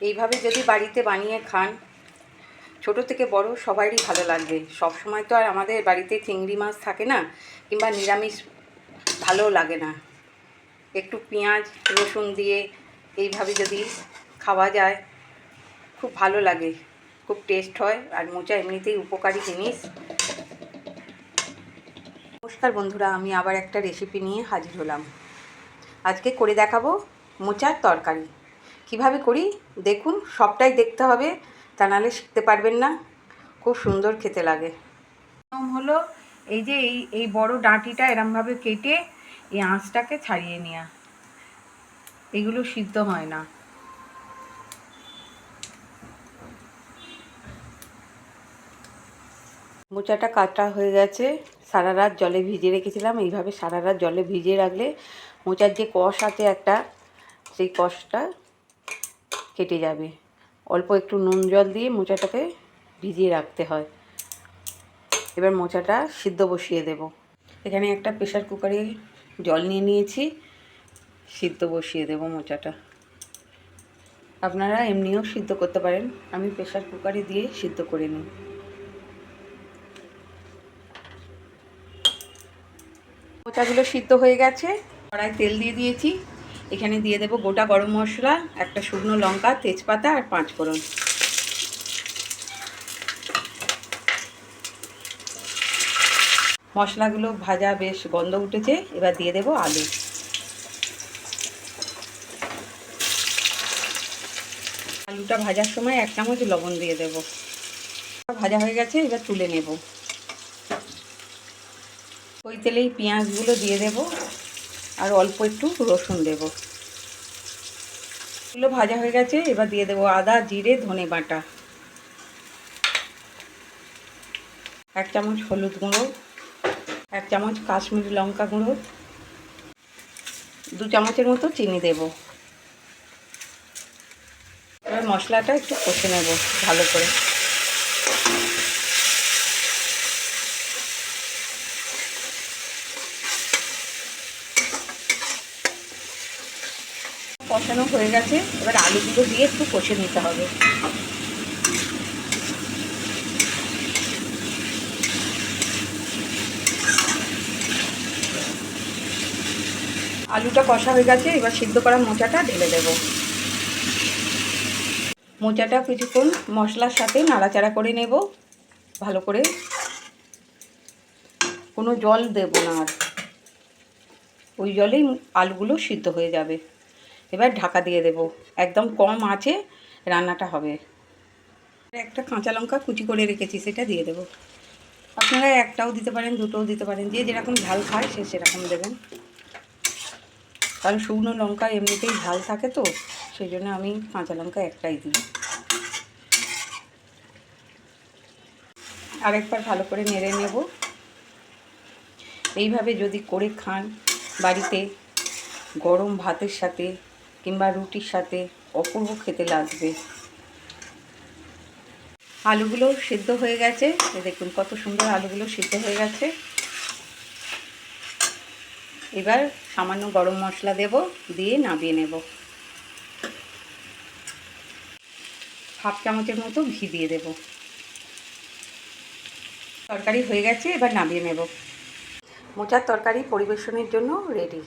এইভাবে যদি বাড়িতে বানিয়ে খান, ছোট থেকে বড় সবারই ভালো লাগবে। সব সময় তো আর আমাদের বাড়িতে চিংড়ি মাছ থাকে না, কিংবা নিরামিষ ভালো লাগে না। একটু পেঁয়াজ, রসুন দিয়ে এইভাবে যদি খাওয়া যায়, খুব ভালো লাগে। খুব টেস্ট হয়, আর মোচা এমনিতেই উপকারী জিনিস। নমস্কার বন্ধুরা, আমি আবার একটা রেসিপি নিয়ে হাজির হলাম। আজকে করে দেখাবো মোচার তরকারি। কীভাবে করি? দেখুন সবটাই দেখতে হবে। তা নাহলে শিখতে পারবেন না। খুব সুন্দর খেতে লাগে। নিয়ম হলো এই যে এই এই বড় ডাঁটিটা এরমভাবে কেটে এই আঁচটাকে ছাড়িয়ে নেওয়া এগুলো সিদ্ধ হয় না। মোচাটা কাটা হয়ে গেছে। সারা রাত জলে ভিজিয়ে রেখেছিলাম। এইভাবে সারা রাত জলে ভিজিয়ে রাখলে মোচার যে কষ আছে একটা সেই কষটা কেটে যাবে। অল্প একটু নুন জল দিয়ে মোচাটাকে ভিজিয়ে রাখতে হয়। এবার মোচাটা সিদ্ধ বসিয়ে দেব। এখানে একটা প্রেশার কুকারে জল নিয়ে নিয়েছি। সিদ্ধ বসিয়ে দেব মোচাটা। আপনারা এমনিও সিদ্ধ করতে পারেন। আমি প্রেশার কুকারে দিয়ে সিদ্ধ করে নিই। মোচাগুলো সিদ্ধ হয়ে গেছে। কড়াই তেল দিয়ে দিয়েছি। এখানে দিয়ে দেব গোটা গরম মশলা, একটা শুকনো লঙ্কা, তেজপাতা আর পাঁচ ফোড়ন। মশলাগুলো ভাজা বেশ গন্ধ উঠেছে, এবার দিয়ে দেব আলু। আলুটা ভাজার সময় এক চামচ লবণ দিয়ে দেব। ভাজা হয়ে গেছে, এবার তুলে নেব। ওই তেলেই পেঁয়াজগুলো দিয়ে দেব আর অল্প একটু রসুন দেব। এগুলো ভাজা হয়ে গেছে, এবার দিয়ে দেবো আদা, জিরে, ধনে বাটা। এক চামচ হলুদ গুঁড়ো, এক চামচ কাশ্মীরি লঙ্কা গুঁড়ো, দু চামচের মতো চিনি দেব। এবার মশলাটা একটু কষে নেব ভালো করে। কষানো হয়ে গেছে। এবার আলুগুলো দিয়ে একটু কষে নিতে হবে। আলুটা কষা হয়ে গেছে, এবার সিদ্ধ করা মোচাটা ঢেলে দেব। মোচাটা কিছুক্ষণ মশলার সাথে নাড়াচাড়া করে নেব। ভালো করে। কোনো জল দেব না আর। ওই জলেই আলুগুলো সিদ্ধ হয়ে যাবে। এবার ঢাকা দিয়ে দেব। একদম কম আছে, রান্নাটা হবে। একটা কাঁচা লঙ্কা কুচি করে রেখেছি, সেটা দিয়ে দেব। আপনারা একটাও দিতে পারেন, দুটোও দিতে পারেন, যে যেরকম ঝাল খায় সে সেরকম দেবেন। কারণ শুকনো লঙ্কা এমনিতেই ঝাল থাকে তো, সেই জন্য আমি কাঁচা লঙ্কা একটাই দিই। আরেকবার ভালো করে নেড়ে নেব। এইভাবে যদি করে খান, বাড়িতে গরম ভাতের সাথে কিংবা রুটির সাথে অপূর্ব খেতে লাগবে। আলুগুলো সিদ্ধ হয়ে গেছে। দেখুন কত সুন্দর আলুগুলো সিদ্ধ হয়ে গেছে। এবার সামান্য গরম মশলা দেব, দিয়ে নামিয়ে নেব। হাফ চামচের মতো ঘি দিয়ে দেব। তরকারি হয়ে গেছে, এবার নামিয়ে নেব। মোচার তরকারি পরিবেশনের জন্য রেডি